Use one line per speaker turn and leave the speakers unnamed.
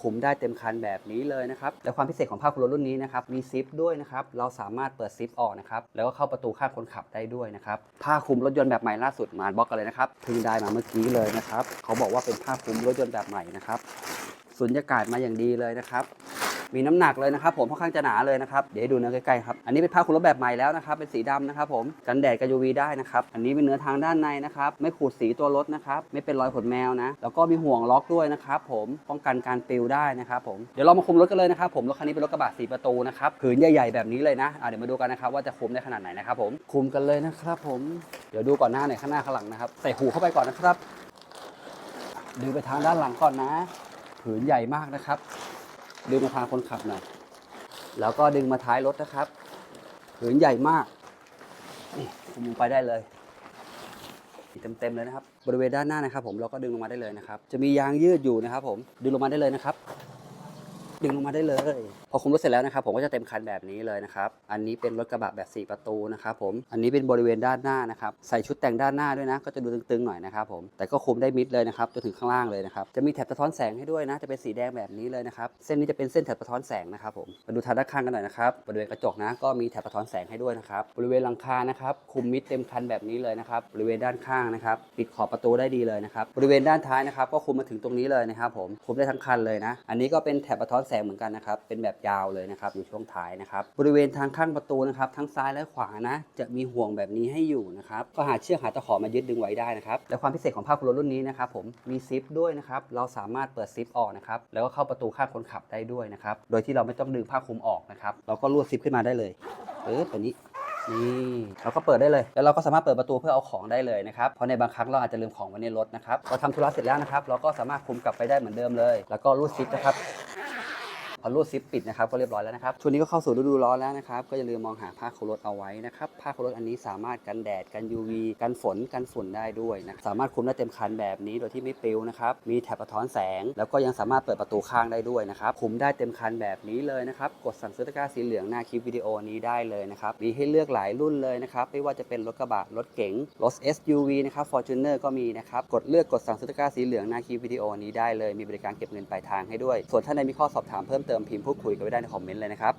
คุมได้เต็มคันแบบนี้เลยนะครับ และความพิเศษของผ้าคลุมรถรุ่นนี้นะครับ มีซิปด้วยนะครับ เราสามารถเปิดซิปออกนะครับ แล้วก็เข้าประตูข้างคนขับได้ด้วยนะครับ ผ้าคลุมรถยนต์แบบใหม่ล่าสุดมาบล็อกกันเลยนะครับเพิ่งได้มาเมื่อกี้เลยนะครับ เขาบอกว่าเป็นผ้าคลุมรถยนต์แบบใหม่นะครับสุญญากาศมาอย่างดีเลยนะครับ มีน้ำหนักเลยนะครับผมค่อนข้างจะหนาเลยนะครับเดี๋ยวดูเนื้อใกล้ๆครับอันนี้เป็นผ้าคลุมรถแบบใหม่แล้วนะครับเป็นสีดำนะครับผมกันแดดกัน UV ได้นะครับอันนี้เป็นเนื้อทางด้านในนะครับไม่ขูดสีตัวรถนะครับไม่เป็นรอยขนแมวนะแล้วก็มีห่วงล็อกด้วยนะครับผมป้องกันการปลิวได้นะครับผมเดี๋ยวเรามาคุมรถกันเลยนะครับผมรถคันนี้เป็นรถกระบะสีประตูนะครับผืนใหญ่ๆแบบนี้เลยนะอะเดี๋ยวมาดูกันนะครับว่าจะคุมได้ขนาดไหนนะครับผมคุมกันเลยนะครับผมเดี๋ยวดูก่อนหน้าหน่อยข้างหน้าข้างหลังนะครับใส่หูเข้าไปก่อนนะครับดึงไปทางด้านหลังก่อนนะ ผืนใหญ่มากนะครับ ดึงมาทางคนขับหน่อย แล้วก็ดึงมาท้ายรถนะครับผืนใหญ่มาก นี่คุมลงไปได้เลย เต็มๆเลยนะครับ บริเวณด้านหน้านะครับ ผมเราก็ดึงลงมาได้เลยนะครับ จะมียางยืดอยู่นะครับ ผม ดึงลงมาได้เลยนะครับ ดึงลงมาได้เลย พอคุมรถเสร็จแล้วนะครับผมก็จะเต็มคันแบบนี้เลยนะครับ อันนี้เป็นรถกระบะแบบ 4 ประตูนะครับผม อันนี้เป็นบริเวณด้านหน้านะครับ ใส่ชุดแต่งด้านหน้าด้วยนะ ก็จะดูตึงๆหน่อยนะครับผม แต่ก็คุมได้มิดเลยนะครับจนถึงข้างล่างเลยนะครับ จะมีแถบสะท้อนแสงให้ด้วยนะ จะเป็นสีแดงแบบนี้เลยนะครับ เส้นนี้จะเป็นเส้นแถบสะท้อนแสงนะครับผม มาดูทางด้านข้างกันหน่อยนะครับ บริเวณกระจกนะ ก็มีแถบสะท้อนแสงให้ด้วยนะครับ บริเวณหลังคานะครับ คุมมิดเต็มคันแบบนี้เลยนะครับ บริเวณด้านข้างนะครับ ปิดขอบประตูได้ดีเลยนะครับ บริเวณด้านท้ายนะครับ ก็คุมมาถึงตรงนี้เลยนะครับผม คุมได้ทั้งคันเลยนะ อันนี้ก็เป็นแถบสะท้อนแสงเหมือนกันนะครับ เป็นแบบยาวเลยนะครับอยู่ช่วงท้ายนะครับ บริเวณทางข้างประตูนะครับ ทั้งซ้ายและขวานะ จะมีห่วงแบบนี้ให้อยู่นะครับ ก็หาเชือกหาตะขอมายึดดึงไว้ได้นะครับ และความพิเศษของผ้าคลุมรถรุ่นนี้นะครับผม มีซิปด้วยนะครับ เราสามารถเปิดซิปออกนะครับ แล้วก็เข้าประตูข้างคนขับได้ด้วยนะครับ โดยที่เราไม่ต้องดึงผ้าคลุมออกนะครับ เราก็ลวดซิปขึ้นมาได้เลยเออตัวนี้นี่เราก็เปิดได้เลย แล้วเราก็สามารถเปิดประตูเพื่อเอาของได้เลยนะครับ เพราะในบางครั้งเราอาจจะลืมของไว้ในรถนะครับพอทำธุระเสร็จแล้วนะครับ เราก็สามารถคุมกลับไปได้เหมือนเดิมเลย แล้วก็รูดซิปนะครับ พอรูดซิปปิดนะครับก็เรียบร้อยแล้วนะครับช่วงนี้ก็เข้าสู่ฤดูร้อนแล้วนะครับก็อย่าลืมมองหาผ้าคลุมรถเอาไว้นะครับผ้าคลุมรถอันนี้สามารถกันแดดกัน UV กันฝนกันฝุ่นได้ด้วยนะสามารถคุมได้เต็มคันแบบนี้โดยที่ไม่ปลิวนะครับมีแถบสะท้อนแสง แล้วก็ยังสามารถเปิดประตูข้างได้ด้วยนะครับคุมได้เต็มคันแบบนี้เลยนะครับกดสั่งซื้อตะกร้าสีเหลืองหน้าคลิปวิดีโอนี้ได้เลยนะครับมีให้เลือกหลายรุ่นเลยนะครับไม่ว่าจะเป็นรถกระบะรถเก๋งรถ SUV นะครับ Fortuner ก็มีนะครับกดเลือกกดสั่งซื้อตะกร้าสีเหลืองหน้าคลิปวิดีโอนี้ได้เลย มีบริการเก็บเงินปลายทางให้ด้วย ส่วนท่านใดมีข้อสอบถามเพิ่มเติมพิมพ์พูดคุยกันไว้ได้ในคอมเมนต์เลยนะครับ